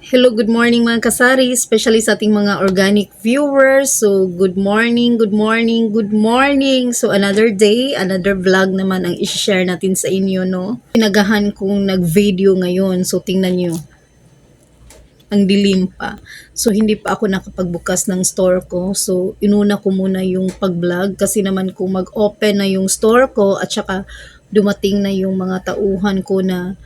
Hello, good morning mga kasari, especially sa ating mga organic viewers. So, good morning, good morning, good morning. So, another day, another vlog naman ang i-share natin sa inyo, no? Pinagahan kong nag-video ngayon, so tingnan nyo. Ang dilim pa. So, hindi pa ako nakapagbukas ng store ko. So, inuna ko muna yung pag-vlog kasi naman kung mag-open na yung store ko at saka dumating na yung mga tauhan ko na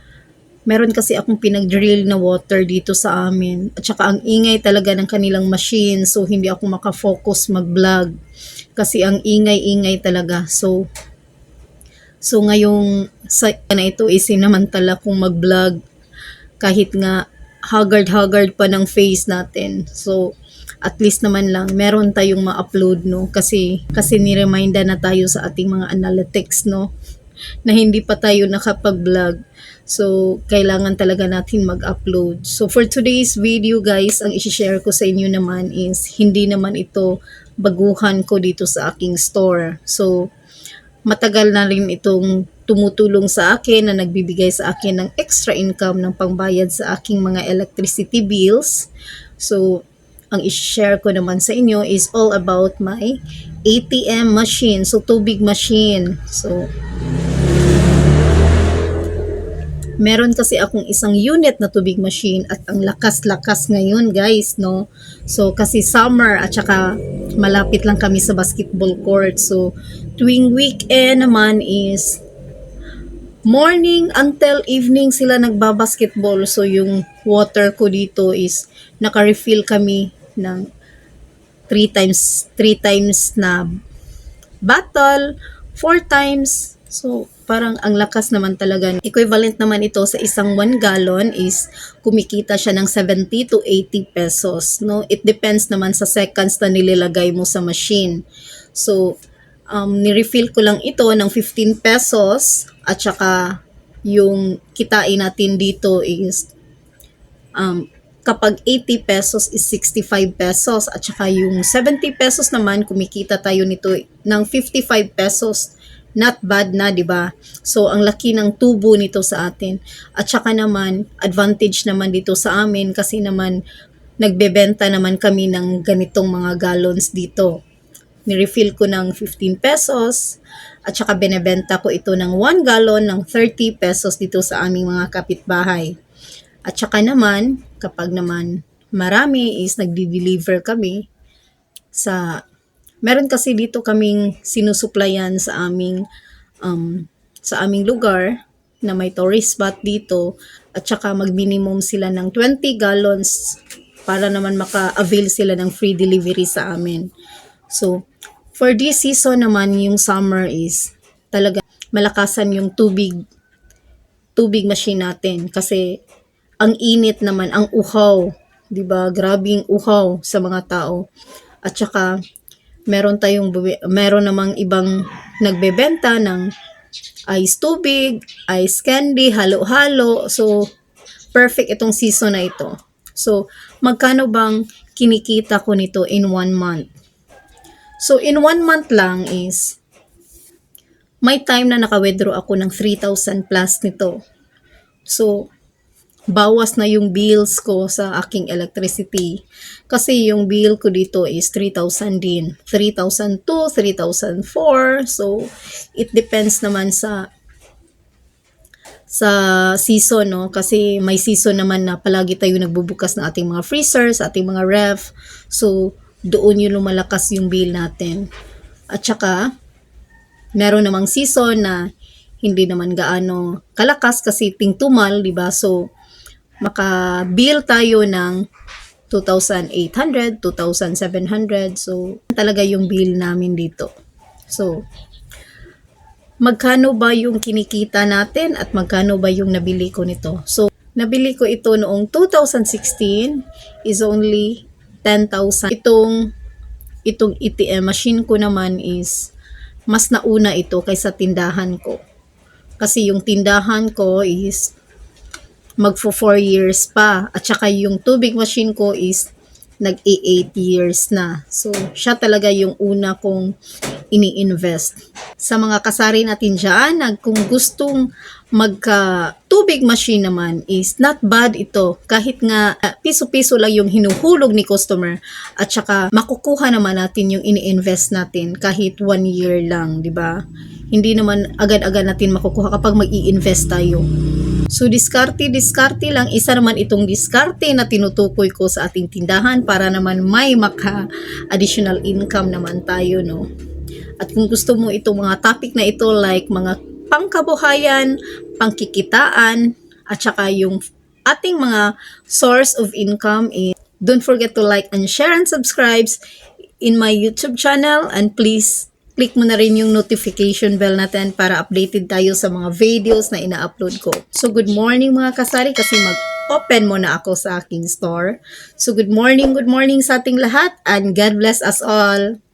meron kasi akong pinag-drill na water dito sa amin. At saka ang ingay talaga ng kanilang machine. So, hindi ako makafocus mag-vlog. Kasi ang ingay-ingay talaga. So, so ngayong sa na ito is sinamantala kong mag-vlog kahit nga haggard-haggard pa ng face natin. So, at least naman lang meron tayong ma-upload no kasi kasi ni-reminda na tayo sa ating mga analytics no na hindi pa tayo nakapag-vlog. So, kailangan talaga natin mag-upload. So, for today's video guys, ang isi-share ko sa inyo naman is hindi naman ito baguhan ko dito sa aking store. So, matagal na rin itong tumutulong sa akin na nagbibigay sa akin ng extra income ng pangbayad sa aking mga electricity bills. So, ang i-share ko naman sa inyo is all about my ATM machine. So, tubig machine. So, meron kasi akong isang unit na tubig machine at ang lakas-lakas ngayon guys no? So kasi summer at saka malapit lang kami sa basketball court. So tuwing weekend naman is morning until evening sila nagbabasketball. So yung water ko dito is naka-refill kami ng 3 times 3 times na bottle 4 times so parang ang lakas naman talaga. Equivalent naman ito sa isang 1 gallon is kumikita siya ng 70 to 80 pesos. No? It depends naman sa seconds na nililagay mo sa machine. So, um, nirefill ko lang ito ng 15 pesos at saka yung kitain natin dito is um, kapag 80 pesos is 65 pesos at saka yung 70 pesos naman kumikita tayo nito ng 55 pesos not bad na, 'di ba? So ang laki ng tubo nito sa atin. At saka naman advantage naman dito sa amin kasi naman nagbebenta naman kami ng ganitong mga gallons dito. Ni-refill ko ng 15 pesos at saka binebenta ko ito ng 1 gallon ng 30 pesos dito sa aming mga kapitbahay. At saka naman, kapag naman marami is nagdi-deliver kami sa meron kasi dito kaming sinusuplayan sa aming um, sa aming lugar na may tourist spot dito at saka mag-minimum sila ng 20 gallons para naman maka-avail sila ng free delivery sa amin. So, for this season naman, yung summer is talaga malakasan yung tubig tubig machine natin kasi ang init naman, ang uhaw, 'di ba? Grabing uhaw sa mga tao. At saka meron tayong meron namang ibang nagbebenta ng ice tubig, ice candy, halo-halo. So, perfect itong season na ito. So, magkano bang kinikita ko nito in one month? So, in one month lang is may time na naka-withdraw ako ng 3,000 plus nito. So, bawas na yung bills ko sa aking electricity. Kasi yung bill ko dito is 3,000 din. 3,002, 3,004. So, it depends naman sa sa season, no? Kasi may season naman na palagi tayo nagbubukas ng ating mga freezers, ating mga ref. So, doon yung lumalakas yung bill natin. At saka, meron namang season na hindi naman gaano kalakas kasi tingtumal, di ba? So, maka-bill tayo ng 2,800, 2,700. So, talaga yung bill namin dito. So, magkano ba yung kinikita natin at magkano ba yung nabili ko nito? So, nabili ko ito noong 2016 is only 10,000. Itong itong ATM machine ko naman is mas nauna ito kaysa tindahan ko. Kasi yung tindahan ko is magfo 4 years pa. At saka yung tubig machine ko is nag-8 years na. So, siya talaga yung una kong ini-invest. Sa mga kasari natin dyan, kung gustong magka tubig machine naman is not bad ito kahit nga ah, piso-piso lang yung hinuhulog ni customer at saka makukuha naman natin yung ini-invest natin kahit one year lang, di ba? Hindi naman agad-agad natin makukuha kapag mag-i-invest tayo. So, diskarte, diskarte lang. Isa naman itong diskarte na tinutukoy ko sa ating tindahan para naman may maka-additional income naman tayo, no? At kung gusto mo itong mga topic na ito like mga pangkabuhayan, pangkikitaan, at saka yung ating mga source of income is don't forget to like and share and subscribe in my YouTube channel and please click mo na rin yung notification bell natin para updated tayo sa mga videos na ina-upload ko. So good morning mga kasari kasi mag-open mo na ako sa aking store. So good morning, good morning sa ating lahat and God bless us all.